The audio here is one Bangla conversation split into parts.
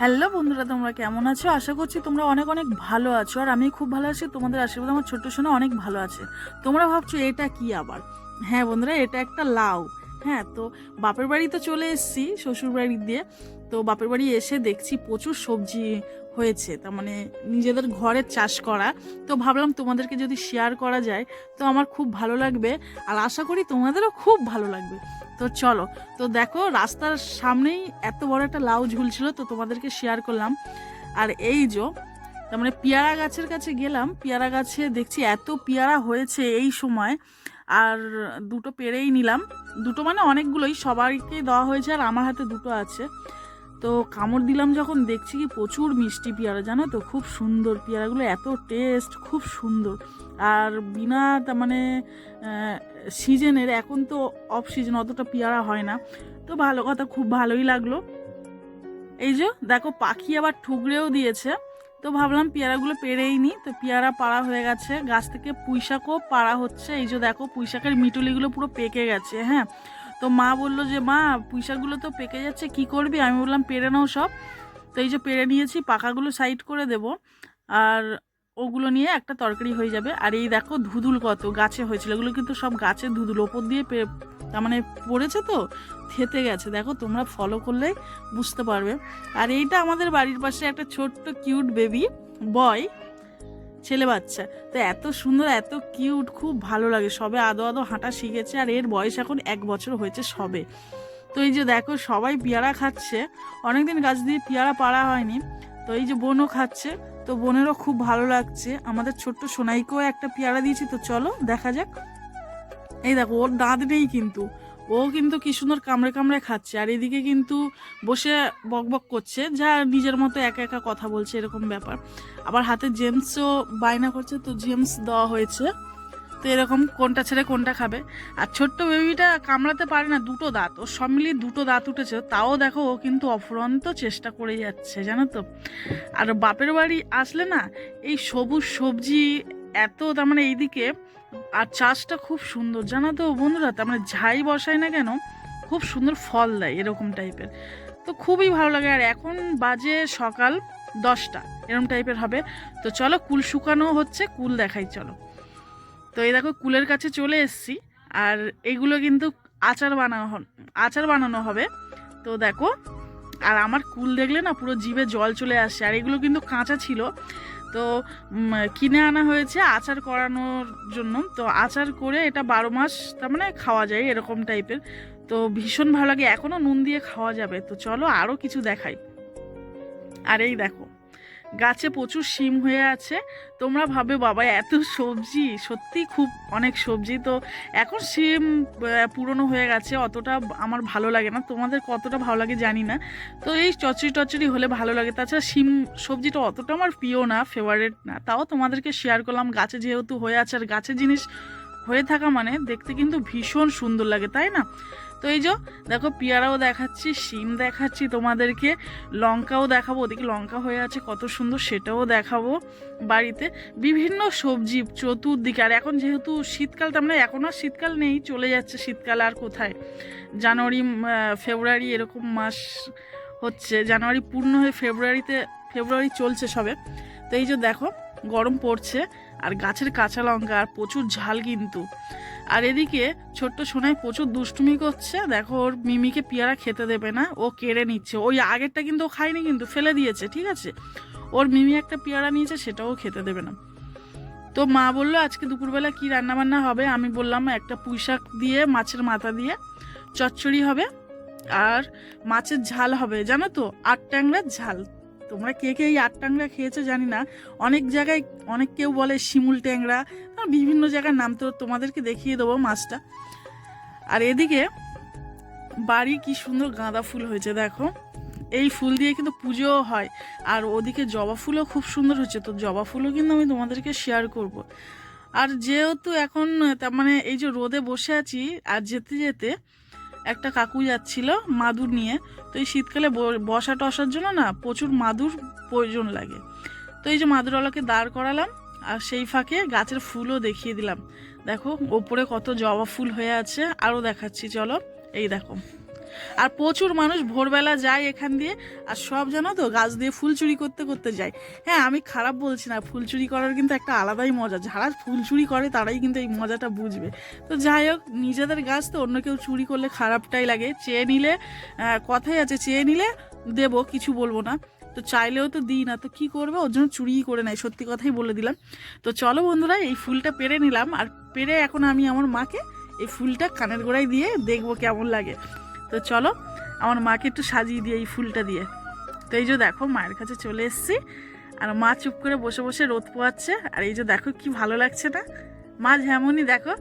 হ্যালো বন্ধুরা, তোমরা কেমন আছো? আশা করছি তোমরা অনেক অনেক ভালো আছো, আর আমি খুব ভালো আছি। তোমাদের আশীর্বাদ আমার ছোট্ট সোনা অনেক ভালো আছে। তোমরা ভাবছ এটা কি আবার? হ্যাঁ বন্ধুরা, এটা একটা লাউ। হ্যাঁ তো বাপের বাড়ি তো চলে এসেছি, শ্বশুর বাড়ি দিয়ে। তো বাপের বাড়ি এসে দেখছি প্রচুর সবজি হয়েছে, তার মানে নিজেদের ঘরের চাষ করা। তো ভাবলাম তোমাদেরকে যদি শেয়ার করা যায়, তো আমার খুব ভালো লাগবে। আর আশা করি তোমাদেরও খুব ভালো লাগবে। তো চলো, তো দেখো রাস্তার সামনেই এত বড় একটা লাউ ঝুলছিল তো তোমাদেরকে শেয়ার করলাম। আর এই যে, তার মানে পেয়ারা গাছের কাছে গেলাম, পেয়ারা গাছে দেখছি এত পেয়ারা হয়েছে এই সময়, আর দুটো পেরেই নিলাম। দুটো মানে অনেকগুলোই সবাইকে দেওয়া হয়েছে আর আমার হাতে দুটো আছে। তো কামড় দিলাম যখন, দেখছি কি প্রচুর মিষ্টি পেয়ারা, জানো তো? খুব সুন্দর পেয়ারাগুলো, এত টেস্ট খুব সুন্দর। আর বিনা মানে সিজনের এখন তো অফ সিজন অতটা পেয়ারা হয় না। তো ভালো কথা, খুব ভালোই লাগল। এই যে, দেখো, পাখি আবার ঠুকরেও দিয়েছে। তো ভাবলাম পেয়ারাগুলো পেরেই নি তো পেয়ারা পাড়া হয়ে গেছে। গাছ থেকে পুঁইশাকও পাড়া হচ্ছে। এই যে দেখো, পুঁইশাকের মিটুলিগুলো পুরো পেকে গেছে হ্যাঁ। তো মা বলল যে, মা, পুঁইশাকগুলো তো পেকে যাচ্ছে, কি করবি? আমি বললাম পেরে নাও সব। তো এই যে পেরে নিয়েছি পাকাগুলো সাইড করে দেব। আর ওগুলো নিয়ে একটা তরকারি হয়ে যাবে। আর এই দেখো ধুদুল কত গাছে হয়েছিল। এগুলো কিন্তু সব গাছের ধুদুল, ওপর দিয়ে তার মানে পড়েছে তো, থেতে গেছে। দেখো তোমরা ফলো করলেই বুঝতে পারবে। আর এইটা আমাদের বাড়ির পাশে একটা ছোট্ট কিউট বেবি বয় ছেলে বাচ্চা। তো এত সুন্দর, এত কিউট, খুব ভালো লাগে। সবে আদো আদো হাঁটা শিখেছে আর এর বয়স এখন এক বছর হয়েছে সবে। তো এই যে দেখো, সবাই পেয়ারা খাচ্ছে। অনেকদিন গাছ দিয়ে পেয়ারা পাড়া হয়নি। তো এই যে বোনও খাচ্ছে। তো বোনেরও খুব ভালো লাগছে। আমাদের ছোট্ট সোনাইকেও একটা পেয়ারা দিয়েছি। তো চলো, দেখা যাক। এই দেখো, ওর দাঁত নেই কিন্তু। ও কিন্তু কি সুন্দর কামড়ে কামড়ে খাচ্ছে। আর এদিকে কিন্তু বসে বকবক করছে, যা নিজের মতো একা একা কথা বলছে এরকম ব্যাপার। আবার হাতে জেমসও বায়না করছে, তো জেমস দেওয়া হয়েছে। তো এরকম কোনটা ছেড়ে কোনটা খাবে। আর ছোট্ট বেবিটা কামড়াতে পারে না, দুটো দাঁত। ওর সব মিলিয়ে দুটো দাঁত উঠেছে, তাও দেখো ও কিন্তু অফুরন্ত চেষ্টা করে যাচ্ছে, জানো তো। আর বাপের বাড়ি আসলে না, এই সবুজ সবজি এত, তার মানে এইদিকে আর চাষটা খুব সুন্দর। জানো তো বন্ধুরা, তার মানে ঝাই বসায় না কেন, খুব সুন্দর ফল দেয় এরকম টাইপের। তো খুবই ভালো লাগে। আর এখন বাজে সকাল দশটা এরকম টাইপের হবে। তো চলো কুল শুকানো হচ্ছে, কুল দেখাই, চলো। তো এই দেখো কুলের কাছে চলে এসেছি। আর এগুলো কিন্তু আচার বানানো আচার বানানো হবে। তো দেখো, আর আমার কুল দেখলে না পুরো জিভে জল চলে আসছে আর এগুলো কিন্তু কাঁচা ছিল। তো কিনে আনা হয়েছে আচার করানোর জন্য। তো আচার করে এটা বারো মাস তার মানে খাওয়া যায় এরকম টাইপের। তো ভীষণ ভালো লাগে। এখনও নুন দিয়ে খাওয়া যাবে। তো চলো আরও কিছু দেখাই। আর এই দেখো গাছে প্রচুর শিম হয়ে আছে। তোমরা ভাবে, বাবা, এত সবজি, সত্যি খুব অনেক সবজি। তো এখন শিম পুরনো হয়ে গেছে, অতটা আমার ভালো লাগে না। তোমাদের কতটা ভালো লাগে জানি না। তো এই চচড়ি টচড়ি হলে ভালো লাগে। তাছাড়া শিম, সবজিটা অতটা আমার প্রিয় না ফেভারিট না। তাও তোমাদেরকে শেয়ার করলাম, গাছে যেহেতু হয়ে আছে। আর গাছের জিনিস হয়ে থাকা মানে দেখতে কিন্তু ভীষণ সুন্দর লাগে, তাই না? তো এই যে, দেখো পেয়ারাও দেখাচ্ছি, শিম দেখাচ্ছি তোমাদেরকে, লঙ্কাও দেখাবো, ওদিকে লঙ্কা হয়ে আছে, কত সুন্দর সেটাও দেখাবো বাড়িতে। বিভিন্ন সবজি চতুর্দিকে, আর এখন যেহেতু শীতকাল তার মানে এখন আর শীতকাল নেই, চলে যাচ্ছে শীতকাল আর কোথায়? জানুয়ারি ফেব্রুয়ারি এরকম মাস হচ্ছে, জানুয়ারি পূর্ণ হয়ে ফেব্রুয়ারিতে, ফেব্রুয়ারি চলছে সবে। তো এই যে দেখো, গরম পড়ছে, আর গাছের কাঁচা লঙ্কা, আর প্রচুর ঝাল কিন্তু। আর এদিকে ছোট্ট সোনাই প্রচুর দুষ্টুমি করছে। দেখো, ওর মিমিকে পেয়ারা খেতে দেবে না, ও কেড়ে নিচ্ছে। ওই আগেরটা কিন্তু ও খায়নি কিন্তু, ফেলে দিয়েছে, ঠিক আছে? ওর মিমি একটা পেয়ারা নিয়েছে, সেটাও খেতে দেবে না। তো মা বলল, আজকে দুপুরবেলা কি রান্না বান্না হবে? আমি বললাম, একটা পুঁই শাক দিয়ে, মাছের মাথা দিয়ে, চচ্চড়ি হবে, আর মাছের ঝাল হবে। জানো তো, আট ট্যাংরার ঝাল। তোমরা কে কে এই আট ট্যাংরা খেয়েছো জানি না। অনেক জায়গায় অনেক কেউ বলে শিমুল ট্যাংরা। বিভিন্ন জায়গার নাম তো তোমাদেরকে দেখিয়ে দেবো মাছটা। আর এদিকে বাড়ি কি সুন্দর গাঁদা ফুল হয়েছে, দেখো। এই ফুল দিয়ে কিন্তু পুজোও হয়। আর ওদিকে জবা ফুলও খুব সুন্দর হচ্ছে। তো জবা ফুলও কিন্তু আমি তোমাদেরকে শেয়ার করব। আর যেহেতু এখন, তার মানে এই যে রোদে বসে আছি, আর যেতে যেতে একটা কাকু যাচ্ছিল মাদুর নিয়ে। তো এই শীতকালে বসা টসার জন্য না প্রচুর মাদুর প্রয়োজন লাগে। তো এই যে মাদুরওয়ালাকে দাঁড় করালাম আর সেই ফাঁকে গাছের ফুলও দেখিয়ে দিলাম। দেখো ওপরে কত জবা ফুল হয়ে আছে, আরও দেখাচ্ছি, চলো। এই দেখো। আর প্রচুর মানুষ ভোরবেলা যায় এখান দিয়ে, আর সব জানো তো, গাছ দিয়ে ফুল চুরি করতে করতে যায়। হ্যাঁ আমি খারাপ বলছি না, ফুল চুরি করার কিন্তু একটা আলাদাই মজা। যারা ফুল চুরি করে, তারাই কিন্তু এই মজাটা বুঝবে। তো যাই হোক, নিজেদের গাছ তো অন্য কেউ চুরি করলে খারাপটাই লাগে। চেয়ে নিলে কথাই আছে, চেয়ে নিলে দেবো, কিছু বলব না। তো চাইলেও তো দিই না, তো কি করবে? ওর জন্য চুরিই করে নেয়, সত্যি কথাই বলে দিলাম। তো চলো বন্ধুরা, এই ফুলটা পেরে নিলাম। আর পেরে এখন আমি আমার মাকে এই ফুলটা কানের গোড়ায় দিয়ে দেখব কেমন লাগে। তো চলো, আমার মাকে একটু সাজিয়ে দিয়ে এই ফুলটা দিয়ে। তো এই যে দেখো, মায়ের কাছে চলে এসেছি। আর মা চুপ করে বসে বসে রোদ পোয়াচ্ছে। আর এই যে দেখো, কি ভালো লাগছে না? মা যেমনই দেখো,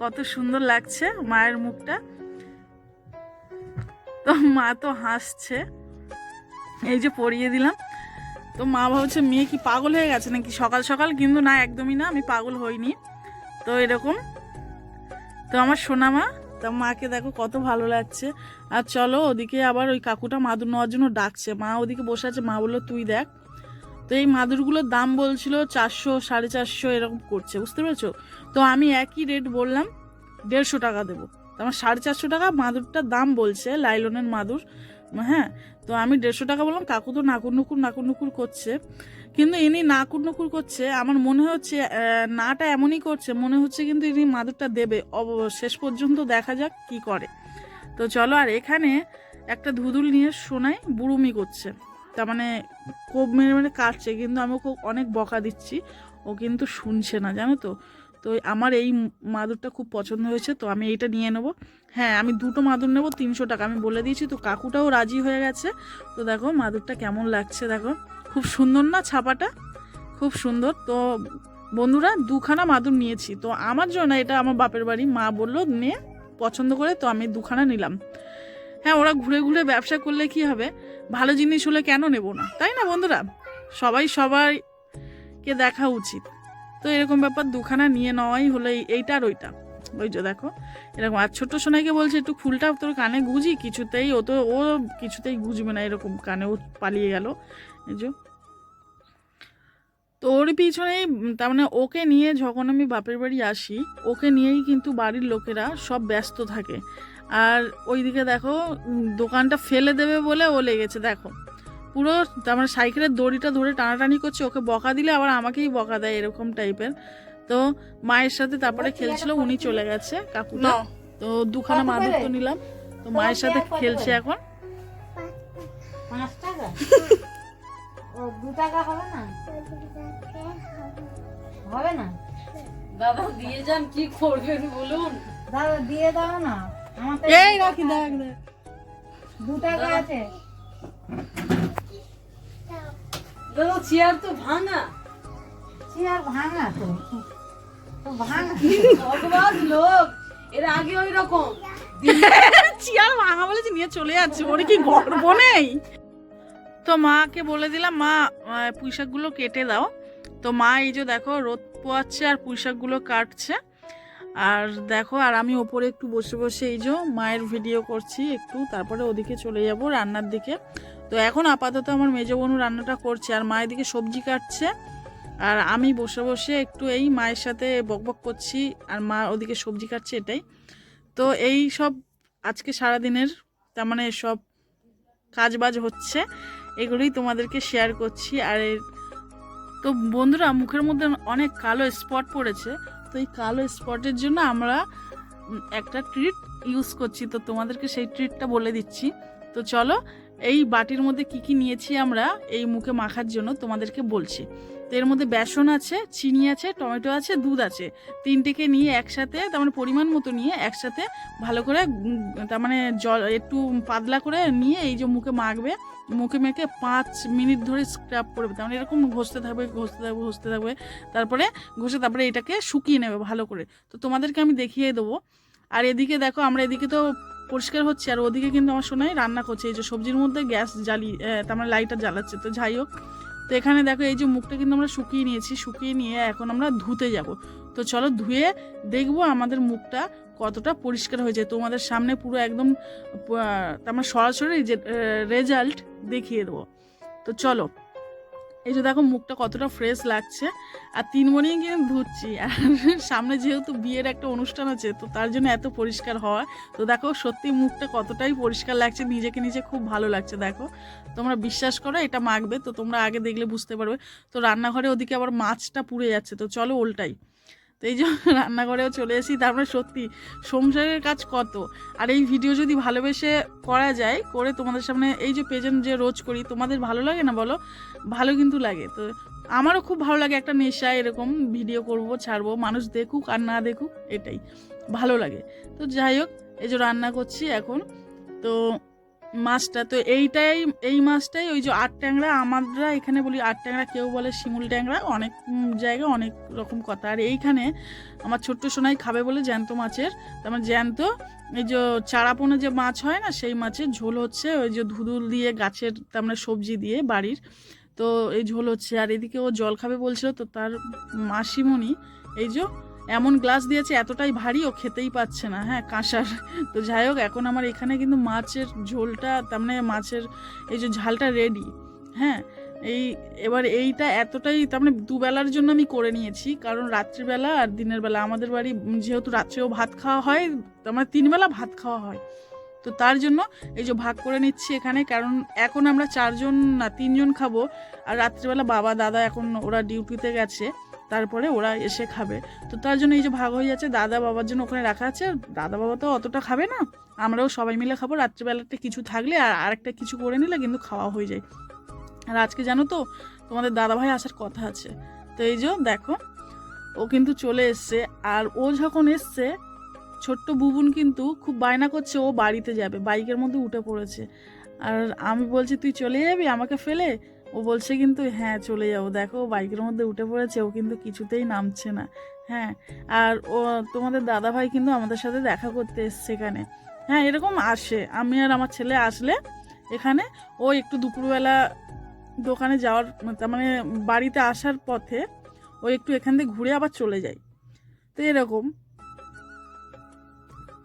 কত সুন্দর লাগছে মায়ের মুখটা। তো মা তো হাসছে। এই যে পরিয়ে দিলাম। তো মা ভাবছে, মেয়ে কি পাগল হয়ে গেছে নাকি? সকাল সকাল? কিন্তু না, একদমই না, আমি পাগল হইনি। তো এরকম। তো আমার সোনা মা তা মাকে দেখো কত ভালো লাগছে। আর চলো ওদিকে আবার ওই কাকুটা মাদুর নেওয়ার জন্য ডাকছে। মা ওদিকে বসে আছে, মা বলল, তুই দেখ। তো এই মাদুরগুলোর দাম বলছিল চারশো, সাড়ে চারশো, এরকম করছে, বুঝতে পেরেছ? তো আমি একই রেট বললাম, দেড়শো টাকা দেবো। আমার সাড়ে চারশো টাকা মাদুরটার দাম বলছে, লাইলনের মাদুর হ্যাঁ? তো আমি দেড়শো টাকা বললাম, কাকু তো নাকুর নুকুর নাকুর নুকুর করছে। কিন্তু ইনি নাকুর নুকুর করছে। আমার মনে হচ্ছে নাটা এমনই করছে, মনে হচ্ছে কিন্তু ইনি মাদুরটা দেবে। শেষ পর্যন্ত দেখা যাক কি করে। তো চলো, আর এখানে একটা ধুদুল নিয়ে শোনাই বুড়ুমি করছে। তার মানে কোপ মেরে মেরে কাটছে, কিন্তু আমি ওকে অনেক বকা দিচ্ছি। ও কিন্তু শুনছে না, জানো তো? তো আমার এই মাদুরটা খুব পছন্দ হয়েছে, তো আমি এইটা নিয়ে নেব। হ্যাঁ আমি দুটো মাদুর নেব, তিনশো টাকা। আমি বলে দিয়েছি, তো কাকুটাও রাজি হয়ে গেছে। তো দেখো, মাদুরটা কেমন লাগছে, দেখো। খুব সুন্দর না ছাপাটা? খুব সুন্দর। তো বন্ধুরা, দুখানা মাদুর নিয়েছি। তো আমার জন্য এটা আমার বাপের বাড়ি। মা বলল, নে, পছন্দ করে। তো আমি দুখানা নিলাম। হ্যাঁ ওরা ঘুরে ঘুরে ব্যবসা করলে কি হবে? ভালো জিনিস হলে কেন নেব না? তাই না বন্ধুরা? সবাই সবাইকে দেখা উচিত। তো এরকম ব্যাপার, দুখানা নিয়ে নেওয়াই হলো এই- এইটা আর ওইটা। ওই যে দেখো, এরকম। আর ছোট্ট সোনাইকে বলছে, একটু ফুলটা তোর কানে গুজি? কিছুতেই ও তো, ও কিছুতেই গুজবে না। এরকম কানে ও পালিয়ে গেল। এই যে। তো ওর পিছনেই তার মানে ওকে নিয়ে যখন আমি বাপের বাড়ি আসি ওকে নিয়েই কিন্তু বাড়ির লোকেরা সব ব্যস্ত থাকে। আর ওইদিকে দেখো দোকানটা ফেলে দেবে বলে ও লেগেছে দেখো। পুরো তার মানে সাইকেলের দড়িটা ধরে টানাটানি করছে ওকে বকা দিলে আবার আমাকেই বকা দেয় এরকম টাইপের। তো মায়ের সাথে তারপরে খেলছিল উনি চলে গেছে কাকুটা। তো দুখানা মাদুর তো নিলাম। তো মায়ের সাথে খেলছে এখন। পাঁচ টাকা ও দু টাকা হবে না? হবে না? দাদা দিয়ে যান কি করবেন বলুন? দাদা দিয়ে দাও না। আমার তো এই রাখি দেখ দেখ। দু টাকা আছে। দাদা চেয়ার তো ভাঙা। চেয়ার ভাঙা তো। তো ভাঙা। ভগবান লোক এর আগে ওই রকম চেয়ার ভাঙা বলেছি নিয়ে চলে যাচ্ছে। ওর কি গর্ব নেই? তো মাকে বলে দিলাম, মা পুঁইশাকগুলো কেটে দাও। তো মা এই যে দেখো, রোদ পোয়াচ্ছে আর পুঁইশাকগুলো কাটছে। আর দেখো, আর আমি ওপরে একটু বসে বসে এই যে মায়ের ভিডিও করছি একটু, তারপরে ওদিকে চলে যাব রান্নার দিকে। তো এখন আপাতত আমার মেজো বোনু রান্নাটা করছে, আর মায়ের দিকে সবজি কাটছে। আর আমি বসে বসে একটু এই মায়ের সাথে বকবক করছি, আর মা ওদিকে সবজি কাটছে এটাই। তো এই সব আজকে সারাদিনের, তার মানে সব কাজবাজ হচ্ছে। এগুলোই তোমাদেরকে শেয়ার করছি। আর তো বন্ধুরা, মুখের মধ্যে অনেক কালো স্পট পড়েছে। তো এই কালো স্পটের জন্য আমরা একটা ট্রিট ইউজ করছি। তো তোমাদেরকে সেই ট্রিটটা বলে দিচ্ছি। তো চলো, এই বাটির মধ্যে কি কি নিয়েছি আমরা, এই মুখে মাখার জন্য তোমাদেরকে বলছি। তো এর মধ্যে বেসন আছে, চিনি আছে, টমেটো আছে, দুধ আছে। তিনটেকে নিয়ে একসাথে, তার মানে পরিমাণ মতো নিয়ে একসাথে ভালো করে তার মানে জল একটু পাতলা করে নিয়ে এই যে মুখে মাখবে, মুখে মেখে পাঁচ মিনিট ধরে স্ক্রাব করবে। তার মানে এরকম ঘষতে থাকবে ঘষতে থাকবে ঘষতে থাকবে। তারপরে ঘষে তারপরে এটাকে শুকিয়ে নেবে ভালো করে। তো তোমাদেরকে আমি দেখিয়ে দেবো। আর এদিকে দেখো, আমরা এদিকে তো পরিষ্কার হচ্ছে, আর ওদিকে কিন্তু আমার শোনাই রান্না করছে। এই যে সবজির মধ্যে গ্যাস জ্বালিয়ে তার মানে লাইটার জ্বালাচ্ছে। তো যাই হোক তো এখানে দেখো এই যে মুখটা কিন্তু আমরা শুকিয়ে নিয়েছি, শুকিয়ে নিয়ে এখন আমরা ধুতে যাব। তো চলো ধুয়ে দেখব আমাদের মুখটা কতটা পরিষ্কার হয়েছে। তোমাদের সামনে পুরো একদম আমরা মানে সরাসরি রেজাল্ট দেখিয়ে দেবো। তো চলো। এই যে দেখো মুখটা কতটা ফ্রেশ লাগছে। আর তিন মনেই কিন্তু ধুচ্ছি। আর সামনে যেহেতু বিয়ের একটা অনুষ্ঠান আছে, তো তার জন্য এত পরিষ্কার হওয়া। তো দেখো সত্যি মুখটা কতটাই পরিষ্কার লাগছে, নিজেকে নিজে খুব ভালো লাগছে, দেখো। তোমরা বিশ্বাস করো, এটা মাখবে, তো তোমরা আগে দেখলে বুঝতে পারবে। তো রান্নাঘরে ওদিকে আবার মাছটা পুড়ে যাচ্ছে, তো চলো উল্টাই তো এই জন্য রান্নাঘরেও চলে এসেছি, তারপরে সত্যি সংসারের কাজ কত? আর এই ভিডিও যদি ভালোবেসে করা যায়, করে তোমাদের সামনে এই যে পেজেন্ট যে রোজ করি, তোমাদের ভালো লাগে না বলো? ভালো কিন্তু লাগে। তো আমারও খুব ভালো লাগে একটা নেশা এরকম ভিডিও করব, ছাড়বো, মানুষ দেখুক আর না দেখুক, এটাই। ভালো লাগে। তো যাই হোক, এই যে রান্না করছি এখন। তো মাছটা, তো এইটাই, এই মাছটাই ওই যে আট ট্যাংরা আমরা এখানে বলি আট ট্যাংরা, কেউ বলে শিমুল ট্যাংরা, অনেক জায়গায় অনেক রকম কথা। আর এইখানে আমার ছোট্ট সোনাই খাবে বলে জ্যান্ত মাছের, তার মানে জ্যান্ত, এই যে চারাপোনা যে মাছ হয় না, সেই মাছের ঝোল হচ্ছে ওই যে ধুদুল দিয়ে গাছের, তার মানে সবজি দিয়ে বাড়ির, তো এই ঝোল হচ্ছে। আর এদিকে ও জল খাবে বলছিল, তো তার মাসিমণি, এই যে এমন গ্লাস দিয়েছে, এতটাই ভারী, ও খেতেই পাচ্ছে না। হ্যাঁ কাঁসার। তো যাই হোক, এখন আমার এখানে কিন্তু মাছের ঝোলটা, তার মানে মাছের এই যে ঝালটা রেডি হ্যাঁ এই এবার এইটা এতটাই, তার মানে দুবেলার জন্য আমি করে নিয়েছি, কারণ রাত্রিবেলা আর দিনের বেলা। আমাদের বাড়ি যেহেতু রাত্রেও ভাত খাওয়া হয়, তার মানে তিনবেলা ভাত খাওয়া হয়। তো তার জন্য এই যে ভাগ করে নিচ্ছি এখানে, কারণ এখন আমরা চারজন না, তিনজন খাব। আর রাত্রিবেলা বাবা, দাদা এখন ওরা ডিউটিতে গেছে। তারপরে ওরা এসে খাবে। তো তার জন্য এই যে ভাগ হয়ে যাচ্ছে, দাদা বাবার জন্য ওখানে রাখা আছে। দাদা বাবা তো অতটা খাবে না। আমরাও সবাই মিলে খাব। রাত্রিবেলাতে কিছু থাকলে আর আরেকটা কিছু করে নিলে কিন্তু খাওয়া হয়ে যায়। আর আজকে জানো তো, তোমাদের দাদাভাই আসার কথা আছে। তো এই যে দেখো, ও কিন্তু চলে এসছে। আর ও যখন এসছে, ছোট্ট বুবুন কিন্তু খুব বায়না করছে ও বাড়িতে যাবে। বাইকের মধ্যে উঠে পড়েছে। আর আমি বলছি, তুই চলে যাবি আমাকে ফেলে? ও বলছে কিন্তু হ্যাঁ চলে যাব। দেখো বাইকের মধ্যে উঠে পড়েছে, ও কিন্তু কিছুতেই নামছে না। হ্যাঁ আর ও, তোমাদের দাদাভাই কিন্তু আমাদের সাথে দেখা করতে এসছে এখানে। হ্যাঁ এরকম আসে। আমি আর আমার ছেলে আসলে এখানে, ও একটু দুপুরবেলা দোকানে যাওয়ার মানে বাড়িতে আসার পথে ও একটু এখান থেকে ঘুরে আবার চলে যায়। তো এরকম।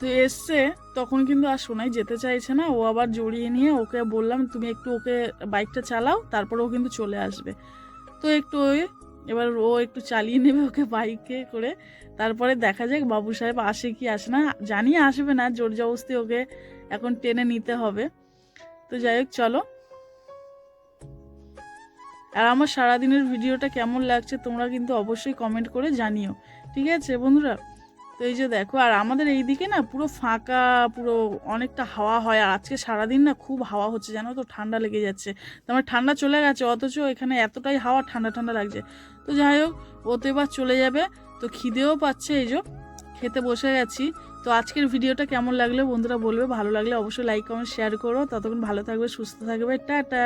তো এসছে, তখন কিন্তু আর সোনাই যেতে চাইছে না। ও আবার জড়িয়ে নিয়ে ওকে বললাম, তুমি একটু ওকে বাইকটা চালাও, তারপর ও কিন্তু চলে আসবে। তো একটু ওই, এবার ও একটু চালিয়ে নেবে ওকে বাইকে করে। তারপরে দেখা যাক, বাবু সাহেব আসে কি আসে না। জানি আসবে না, জোর জবস্তি ওকে এখন টেনে নিতে হবে। তো যাই হোক, চলো। আর আমার সারাদিনের ভিডিওটা কেমন লাগছে, তোমরা কিন্তু অবশ্যই কমেন্ট করে জানিও। ঠিক আছে, বন্ধুরা? তো এই যে দেখো, আর আমাদের এই দিকে না পুরো ফাঁকা, পুরো অনেকটা হাওয়া হয়। আর আজকে সারাদিন না খুব হাওয়া হচ্ছে, জানো তো, ঠান্ডা লেগে যাচ্ছে। মানে ঠান্ডা চলে গেছে, অথচ এখানে এতটাই হাওয়া, ঠান্ডা ঠান্ডা লাগছে। তো যাই হোক, ও তো এবার চলে যাবে। তো খিদেও পাচ্ছে এই যে, খেতে বসে গেছি। তো আজকের ভিডিওটা কেমন লাগল বন্ধুরা বলবে, ভালো লাগলে অবশ্যই লাইক কমেন্ট শেয়ার করো। ততক্ষণ ভালো থাকবে, সুস্থ থাকবে, টাটা!